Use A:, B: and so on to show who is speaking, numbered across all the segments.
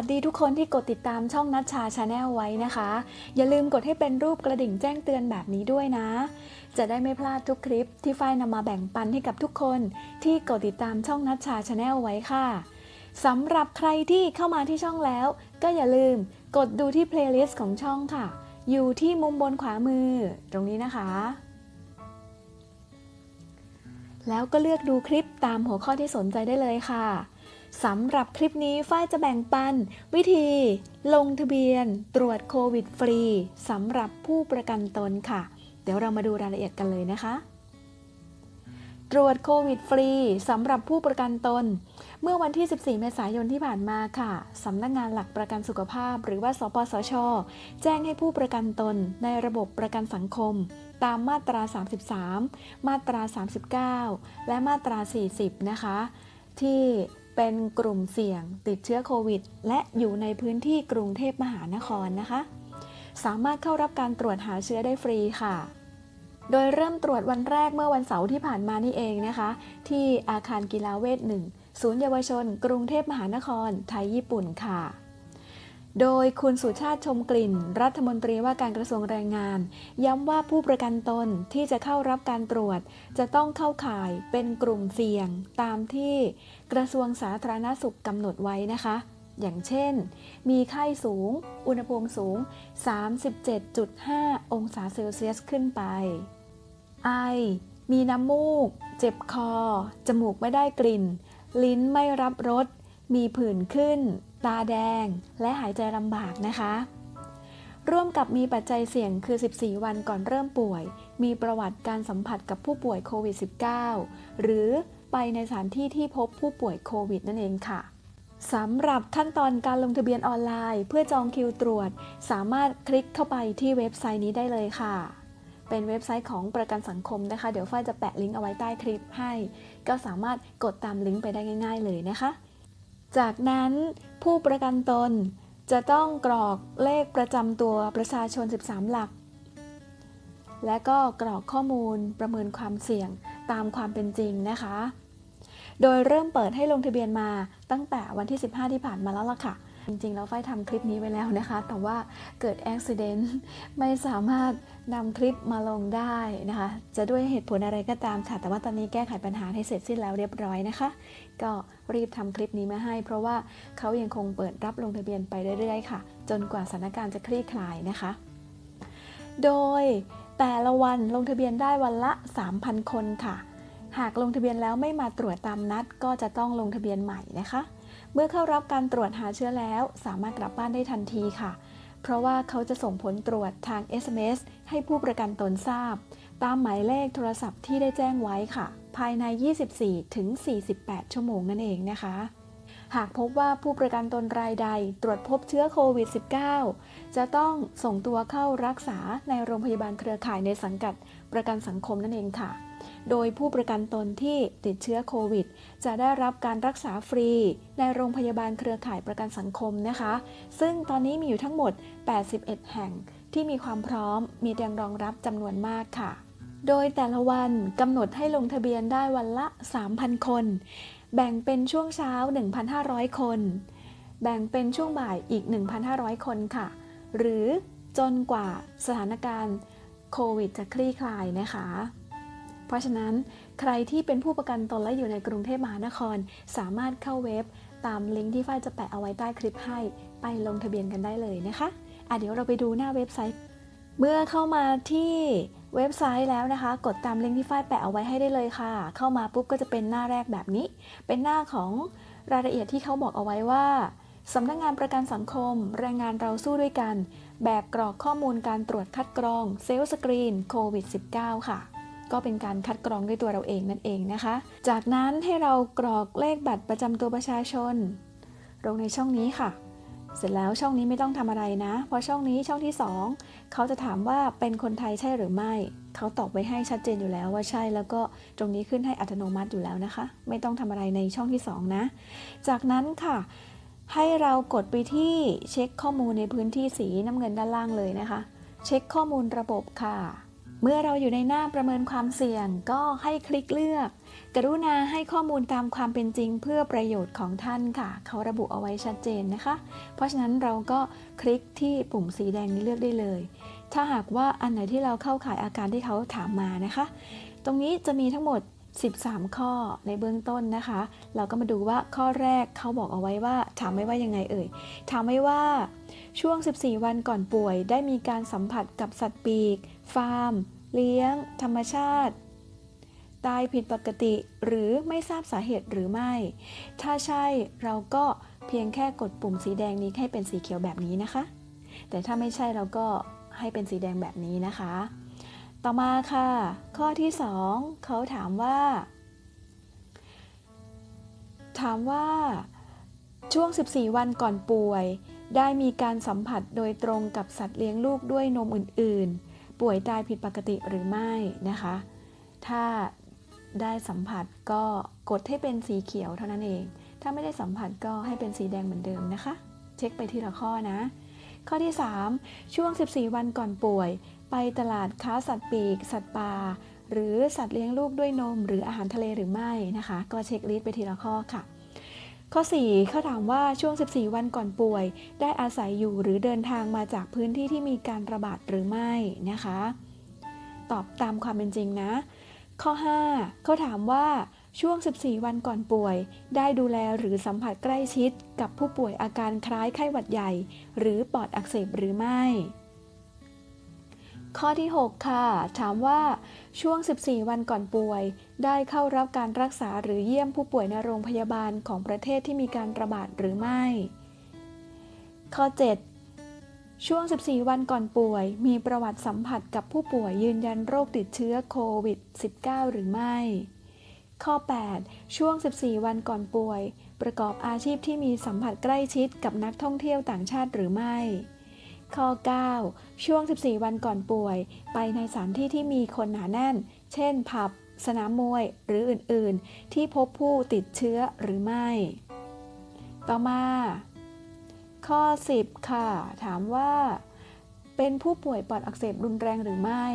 A: สวัสดีทุกคนที่กดติดตามช่องนัชชาชาแนลไว้นะคะ อย่าลืมกดให้เป็นรูปกระดิ่งแจ้งเตือนแบบนี้ด้วยนะ จะได้ไม่พลาดทุกคลิปที่ฝ้ายนำมาแบ่งปันให้กับทุกคนที่กดติดตามช่องนัชชาชาแนลไว้ค่ะสำหรับใครที่เข้ามาที่ช่องแล้ว ก็อย่าลืมกดดูที่เพลย์ลิสต์ของช่องค่ะ อยู่ที่มุมบนขวามือตรงนี้นะคะ แล้วก็เลือกดูคลิปตามหัวข้อที่สนใจได้เลยค่ะ สำหรับคลิปนี้ฝ้ายจะแบ่งปัน วิธี ลงทะเบียน ตรวจโควิดฟรีสำหรับผู้ประกันตนค่ะ เดี๋ยวเรามาดูรายละเอียดกันเลยนะคะ ตรวจโควิดฟรีสำหรับผู้ประกันตน เมื่อวันที่ 14 เมษายนที่ผ่านมาค่ะสำนักงานหลักประกันสุขภาพ หรือว่าสปสช แจ้งให้ผู้ประกันตน ในระบบประกันสังคม ตามมาตรา 33 มาตรา 39 และมาตรา 40 นะคะ ที่ เป็นกลุ่มเสี่ยงติดเชื้อโควิด และอยู่ในพื้นที่กรุงเทพมหานครนะคะ สามารถเข้ารับการตรวจหาเชื้อได้ฟรีค่ะ โดยเริ่มตรวจวันแรกเมื่อวันเสาร์ที่ผ่านมานี่เองนะคะ ที่อาคารกีฬาเวทหนึ่งศูนย์เยาวชน กรุงเทพมหานคร ไทยญี่ปุ่นค่ะ โดยคุณสุชาติชมกลิ่น รัฐมนตรีว่าการกระทรวงแรงงาน ย้ำว่าผู้ประกันตนที่จะเข้ารับการตรวจ จะต้องเข้าข่ายเป็นกลุ่มเสี่ยง ตามที่กระทรวงสาธารณสุขกำหนดไว้นะคะ อย่างเช่น มีไข้สูง อุณหภูมิสูง 37.5 องศาเซลเซียสขึ้นไป ไอ มีน้ำมูก เจ็บคอ จมูกไม่ได้กลิ่น ลิ้นไม่รับรสมีผื่นขึ้น ตาแดง และหายใจลำบากนะคะ ร่วมกับมีปัจจัยเสี่ยงคือ 14 วันก่อนเริ่มป่วย มีประวัติการสัมผัสกับผู้ป่วยโควิด -19 หรือไปในสถานที่ที่พบผู้ป่วยโควิดนั่นเองค่ะสำหรับขั้นตอนการลงทะเบียนออนไลน์ เพื่อจองคิวตรวจ สามารถคลิกเข้าไปที่เว็บไซต์นี้ได้เลยค่ะ เป็นเว็บไซต์ของประกันสังคมนะคะ เดี๋ยวฝ้ายจะแปะลิงก์เอาไว้ใต้คลิปให้ ก็สามารถกดตามลิงก์ไปได้ง่าย ๆ เลยนะคะ จากนั้นผู้ประกันตนจะต้องกรอกเลขประจำตัวประชาชน 13 หลัก และก็กรอกข้อมูลประเมินความเสี่ยงตามความเป็นจริงนะคะ โดยเริ่มเปิดให้ลงทะเบียนมาตั้งแต่วันที่ 15 ที่ผ่านมาแล้วล่ะค่ะ จริงๆ แล้วฝ้ายทำคลิปนี้ไว้แล้วนะคะ แต่ว่าเกิดอุบิเหตุไม่สามารถนำคลิปมาลงได้นะคะ จะด้วยเหตุผลอะไรก็ตามค่ะ แต่ว่าตอนนี้แก้ไขปัญหาให้เสร็จสิ้นแล้วเรียบร้อยนะคะ ก็รีบทำคลิปนี้มาให้ เพราะว่าเขายังคงเปิดรับลงทะเบียนไปเรื่อยๆค่ะ จนกว่าสถานการณ์จะคลี่คลายนะคะ โดยแต่ละวันลงทะเบียนได้วันละ 3,000 คนค่ะ หากลงทะเบียนแล้วไม่มาตรวจตามนัด ก็จะต้องลงทะเบียนใหม่นะคะ เมื่อเข้ารับการตรวจหาเชื้อแล้ว สามารถกลับบ้านได้ทันทีค่ะ เพราะว่าเขาจะส่งผลตรวจทาง SMS ให้ผู้ประกันตนทราบ ตามหมายเลขโทรศัพท์ที่ได้แจ้งไว้ค่ะ ภายใน 24 ถึง 48 ชั่วโมงนั่นเองนะคะ หากพบว่าผู้ประกันตนรายใดตรวจพบเชื้อโควิด -19 จะต้องส่งตัวเข้ารักษาในโรงพยาบาลเครือข่ายในสังกัดประกันสังคมนั่นเองค่ะ โดยผู้ประกันตนที่ติดเชื้อโควิด จะได้รับการรักษาฟรี ในโรงพยาบาลเครือข่ายประกันสังคมนะคะ ซึ่งตอนนี้มีอยู่ทั้งหมด 81 แห่งที่มีความพร้อม มีเตียงรองรับจำนวนมากค่ะ โดยแต่ละวันกำหนดให้ลงทะเบียนได้วันละ 3,000 คน แบ่งเป็นช่วงเช้า 1,500 คน แบ่งเป็นช่วงบ่ายอีก 1,500 คนค่ะ หรือจนกว่าสถานการณ์โควิดจะคลี่คลายนะคะ เพราะฉะนั้นใครที่เป็นผู้ประกันตนและอยู่ในกรุงเทพมหานคร สามารถเข้าเว็บตามลิงก์ที่ฝ้ายจะแปะเอาไว้ใต้คลิปให้ ไปลงทะเบียนกันได้เลยนะคะอะเดี๋ยวเราไปดูหน้าเว็บไซต์ เมื่อเข้ามาที่เว็บไซต์แล้วนะคะ กดตามลิงก์ที่ฝ้ายแปะเอาไว้ให้ได้เลยค่ะ เข้ามาปุ๊บก็จะเป็นหน้าแรกแบบนี้ เป็นหน้าของรายละเอียดที่เขาบอกเอาไว้ว่าสำนักงงานประกันสังคม แรงงานเราสู้ด้วยกัน แบบกรอกข้อมูลการตรวจคัดกรองเซลล์สกรีนโควิด -19 ค่ะ ก็เป็นการคัดกรองด้วยตัวเราเองนั่นเองนะคะ จากนั้นให้เรากรอกเลขบัตรประจำตัวประชาชน ลงในช่องนี้ค่ะ เสร็จแล้วช่องนี้ไม่ต้องทำอะไรนะ เพราะช่องนี้ช่องที่ 2 เขาจะถามว่าเป็นคนไทยใช่หรือไม่ เขาตอบไว้ให้ชัดเจนอยู่แล้วว่าใช่ แล้วก็ตรงนี้ขึ้นให้อัตโนมัติอยู่แล้วนะคะ ไม่ต้องทำอะไรในช่องที่ 2 นะ จากนั้นค่ะให้เรากดไปที่เช็คข้อมูลในพื้นที่สีน้ำเงินด้านล่างเลยนะคะ เช็คข้อมูลระบบค่ะ เมื่อเราอยู่ในหน้าประเมินความเสี่ยงก็ให้คลิกเลือก กรุณาให้ข้อมูลตามความเป็นจริงเพื่อประโยชน์ของท่านค่ะ เขาระบุเอาไว้ชัดเจนนะคะ เพราะฉะนั้นเราก็คลิกที่ปุ่มสีแดงนี้เลือกได้เลย ถ้าหากว่าอันไหนที่เราเข้าข่ายอาการที่เขาถามมานะคะ ตรงนี้จะมีทั้งหมด 13 ข้อในเบื้องต้นนะคะ เราก็มาดูว่าข้อแรกเขาบอกเอาไว้ว่า ถามไว้ว่ายังไงเอ่ย ถามไว้ว่าช่วง 14 วันก่อนป่วย ได้มีการสัมผัสกับสัตว์ปีก ฟาร์ม เลี้ยง ธรรมชาติ ตายผิดปกติหรือไม่ทราบสาเหตุหรือไม่ ถ้าใช่เราก็เพียงแค่กดปุ่มสีแดงนี้ให้เป็นสีเขียวแบบนี้นะคะ แต่ถ้าไม่ใช่เราก็ให้เป็นสีแดงแบบนี้นะคะ ต่อมาค่ะ ข้อที่ 2 เขาถามว่า ถามว่าช่วง 14 วันก่อนป่วย ได้มีการสัมผัสโดยตรงกับสัตว์เลี้ยงลูกด้วยนมอื่นๆ ป่วยตายผิดปกติหรือไม่นะคะ ถ้าได้สัมผัสก็กดให้เป็นสีเขียวเท่านั้นเอง ถ้าไม่ได้สัมผัสก็ให้เป็นสีแดงเหมือนเดิมนะคะ เช็คไปทีละข้อนะ ข้อที่ 3 ช่วง 14 วันก่อนป่วย ไปตลาดค้าสัตว์ปีก สัตว์ป่าหรือสัตว์เลี้ยงลูกด้วยนม หรืออาหารทะเลหรือไม่นะคะ ก็เช็คลิสต์ไปทีละข้อค่ะ ข้อ 4 เขาถามว่าช่วง 14 วันก่อนป่วย ได้อาศัยอยู่หรือเดินทางมาจากพื้นที่ที่มีการระบาดหรือไม่นะคะ ตอบตามความเป็นจริงนะ ข้อ 5 เขาถามว่าช่วง 14 วันก่อนป่วย ได้ดูแลหรือสัมผัสใกล้ชิด กับผู้ป่วยอาการคล้ายไข้หวัดใหญ่ หรือปอดอักเสบหรือไม่ ข้อที่ 6 ค่ะ ถามว่าช่วง 14 วันก่อนป่วย ได้เข้ารับการรักษาหรือเยี่ยมผู้ป่วยในโรงพยาบาลของประเทศที่มีการระบาดหรือไม่ ข้อ 7 ช่วง 14 วันก่อนป่วย มีประวัติสัมผัสกับผู้ป่วยยืนยันโรคติดเชื้อโควิด -19 หรือไม่ ข้อ 8 ช่วง 14 วันก่อนป่วย ประกอบอาชีพที่มีสัมผัสใกล้ชิดกับนักท่องเที่ยวต่างชาติหรือไม่ ข้อ 9 ช่วง 14 วันก่อนป่วย ไปในสถานที่ที่มีคนหนาแน่น เช่น ผับ สนามมวย หรืออื่น ๆ ที่พบผู้ติดเชื้อหรือไม่ ต่อมา ข้อ 10 ค่ะ ถามว่า เป็นผู้ป่วยปอดอักเสบรุนแรงหรือไม่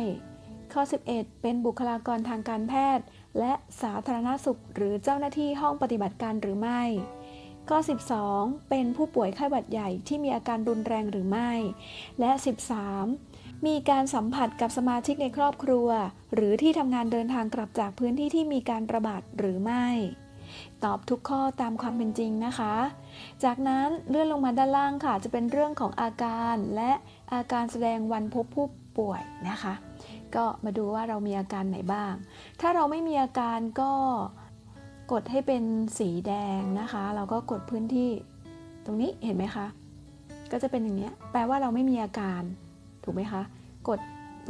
A: ข้อ 11 เป็นบุคลากรทางการแพทย์ และสาธารณสุขหรือเจ้าหน้าที่ห้องปฏิบัติการหรือไม่ ข้อ 12 เป็นผู้ป่วยไข้หวัดใหญ่ที่มีอาการรุนแรงหรือไม่ และ 13 มีการสัมผัสกับสมาชิกในครอบครัว หรือที่ทำงานเดินทางกลับจากพื้นที่ที่มีการระบาดหรือไม่ ตอบทุกข้อตามความเป็นจริงนะคะ จากนั้นเลื่อนลงมาด้านล่างค่ะ จะเป็นเรื่องของอาการและอาการแสดงวันพบผู้ป่วยนะคะ ก็มาดูว่าเรามีอาการไหนบ้าง ถ้าเราไม่มีอาการก็ กดให้เป็นสีแดงนะคะเราก็กดพื้นที่ตรงนี้เห็นไหมคะ ก็จะเป็นอย่างนี้แปลว่าเราไม่มีอาการถูกไหมคะ กด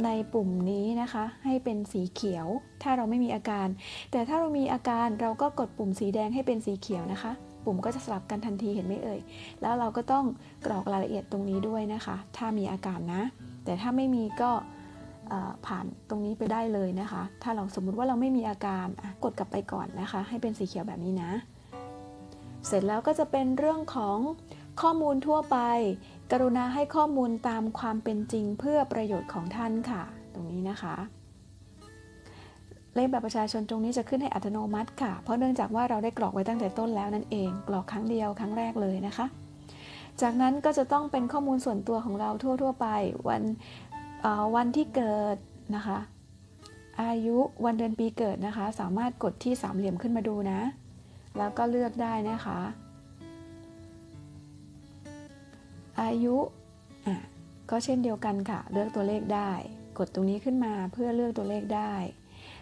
A: ในปุ่มนี้นะคะ ให้เป็นสีเขียว ถ้าเราไม่มีอาการ แต่ถ้าเรามีอาการเราก็กดปุ่มสีแดงให้เป็นสีเขียวนะคะ ปุ่มก็จะสลับกันทันทีเห็นไหมเอ่ย แล้วเราก็ต้องกรอกรายละเอียดตรงนี้ด้วยนะคะ ถ้ามีอาการนะ แต่ถ้าไม่มีก็ ผ่านตรงนี้ไปได้เลยนะคะ ถ้าเราสมมุติว่าเราไม่มีอาการกดกลับไปก่อนนะคะ ให้เป็นสีเขียวแบบนี้นะ เสร็จแล้วก็จะเป็นเรื่องของข้อมูลทั่วไป กรุณาให้ข้อมูลตามความเป็นจริงเพื่อประโยชน์ของท่านค่ะ ตรงนี้นะคะ เลขบัตรประชาชนตรงนี้จะขึ้นให้อัตโนมัติค่ะ เพราะเนื่องจากว่าเราได้กรอกไว้ตั้งแต่ต้นแล้วนั่นเองกรอกครั้งเดียวครั้งแรกเลยนะคะจากนั้นก็จะต้องเป็นข้อมูลส่วนตัวของเราทั่ว ๆ ไป วัน วันที่เกิดนะคะ อายุวันเดือนปีเกิดนะคะ สามารถกดที่สามเหลี่ยมขึ้นมาดูนะ แล้วก็เลือกได้นะคะ อายุอะก็เช่นเดียวกันค่ะ เลือกตัวเลขได้ กดตรงนี้ขึ้นมาเพื่อเลือกตัวเลขได้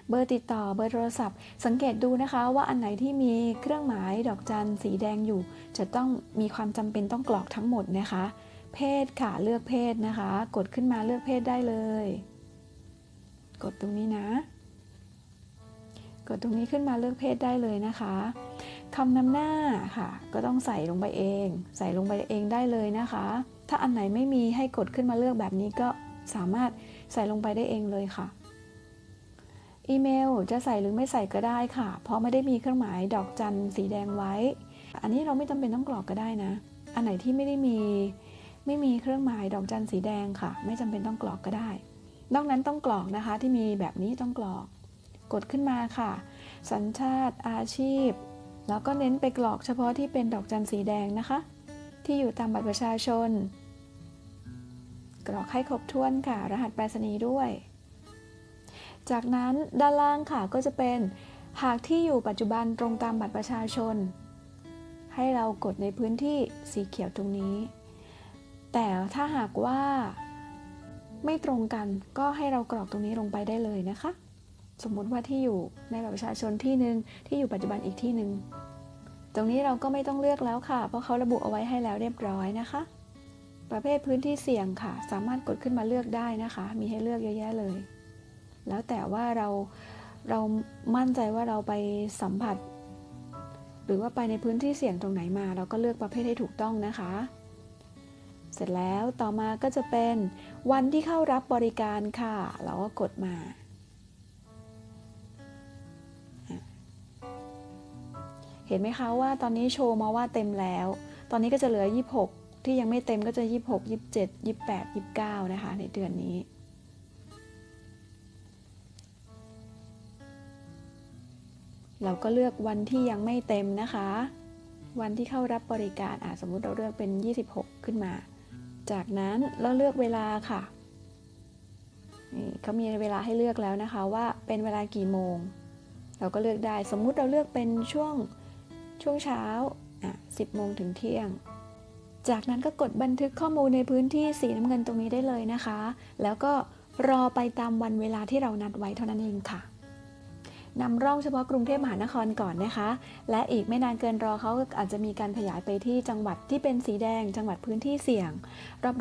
A: เบอร์ติดต่อเบอร์โทรศัพท์ สังเกตดูนะคะว่าอันไหนที่มีเครื่องหมายดอกจันสีแดงอยู่ จะต้องมีความจำเป็นต้องกรอกทั้งหมดนะคะ เพศค่ะ เลือกเพศนะคะ กดขึ้นมาเลือกเพศได้เลย กดตรงนี้นะ กดตรงนี้ขึ้นมาเลือกเพศได้เลยนะคะคำนำหน้าค่ะ ก็ต้องใส่ลงไปเอง ใส่ลงไปเองได้เลยนะคะ ถ้าอันไหนไม่มีให้กดขึ้นมาเลือกแบบนี้ก็สามารถใส่ลงไปได้เองเลยค่ะ อีเมลจะใส่หรือไม่ใส่ก็ได้ค่ะ เพราะไม่ได้มีเครื่องหมายดอกจันสีแดงไว้ อันนี้เราไม่จำเป็นต้องกรอกก็ได้นะ อันไหนที่ไม่ได้มี ไม่มีเครื่องหมายดอกจันสีแดงค่ะ ไม่จำเป็นต้องกรอกก็ได้ นอกนั้นต้องกรอกนะคะที่มีแบบนี้ต้องกรอก กดขึ้นมาค่ะ สัญชาติอาชีพ แล้วก็เน้นไปกรอกเฉพาะที่เป็นดอกจันสีแดงนะคะ ที่อยู่ตามบัตรประชาชน กรอกให้ครบถ้วนค่ะ รหัสไปรษณีย์ด้วย จากนั้นด้านล่างค่ะก็จะเป็นหากที่อยู่ปัจจุบันตรงตามบัตรประชาชน ให้เรากดในพื้นที่สีเขียวตรงนี้ แต่ถ้าหากว่าไม่ตรงกันก็ให้เรากรอกตรงนี้ลงไปได้เลยนะคะ สมมุติว่าที่อยู่ในบัตรประชาชนที่หนึ่งที่อยู่ปัจจุบันอีกที่หนึ่งตรงนี้เราก็ไม่ต้องเลือกแล้วค่ะ เพราะเขาระบุเอาไว้ให้แล้วเรียบร้อยนะคะ ประเภทพื้นที่เสี่ยงค่ะ สามารถกดขึ้นมาเลือกได้นะคะ มีให้เลือกเยอะแยะเลย แล้วแต่ว่าเราเรามั่นใจว่าเราไปสัมผัส หรือว่าไปในพื้นที่เสี่ยงตรงไหนมา เราก็เลือกประเภทให้ถูกต้องนะคะ เสร็จแล้วต่อมาก็จะเป็นวันที่เข้ารับบริการค่ะ เราก็กดมา เห็นไหมคะว่าตอนนี้โชว์มาว่าเต็มแล้ว ตอนนี้ก็จะเหลือ 26 ที่ยังไม่เต็มก็จะ 26 27 28 29 นะคะ ในเดือนนี้เราก็เลือกวันที่ยังไม่เต็มนะคะ วันที่เข้ารับบริการอะสมมุติเราเลือกเป็น 26 ขึ้นมา จากนั้นเราเลือกเวลาค่ะนี่เขามีเวลาให้เลือกแล้วนะคะว่าเป็นเวลากี่โมง เราก็เลือกได้สมมุติเราเลือกเป็นช่วงช่วงเช้าอะ10โมงถึงเที่ยง จากนั้นก็กดบันทึกข้อมูลในพื้นที่สีน้ำเงินตรงนี้ได้เลยนะคะ แล้วก็รอไปตามวันเวลาที่เรานัดไว้เท่านั้นเองค่ะ นำร่องเฉพาะกรุงเทพมหานครก่อนนะคะ และอีกไม่นานเกินรอเขาอาจจะมีการขยายไปที่จังหวัดที่เป็นสีแดง จังหวัดพื้นที่เสี่ยง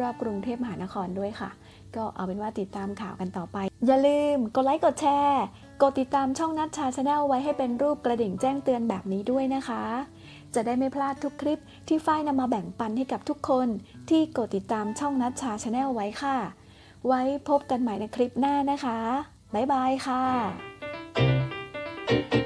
A: รอบๆ กรุงเทพมหานครด้วยค่ะ ก็เอาเป็นว่าติดตามข่าวกันต่อไป อย่าลืมกดไลค์กดแชร์ กดติดตามช่องนัดชาชาแนลไว้ให้เป็นรูปกระดิ่งแจ้งเตือนแบบนี้ด้วยนะคะ จะได้ไม่พลาดทุกคลิปที่ฝ้ายนำมาแบ่งปันให้กับทุกคน ที่กดติดตามช่องนัดชาชาแนลไว้ค่ะ ไว้พบกันใหม่ในคลิปหน้านะคะบ๊ายบายค่ะ Thank you.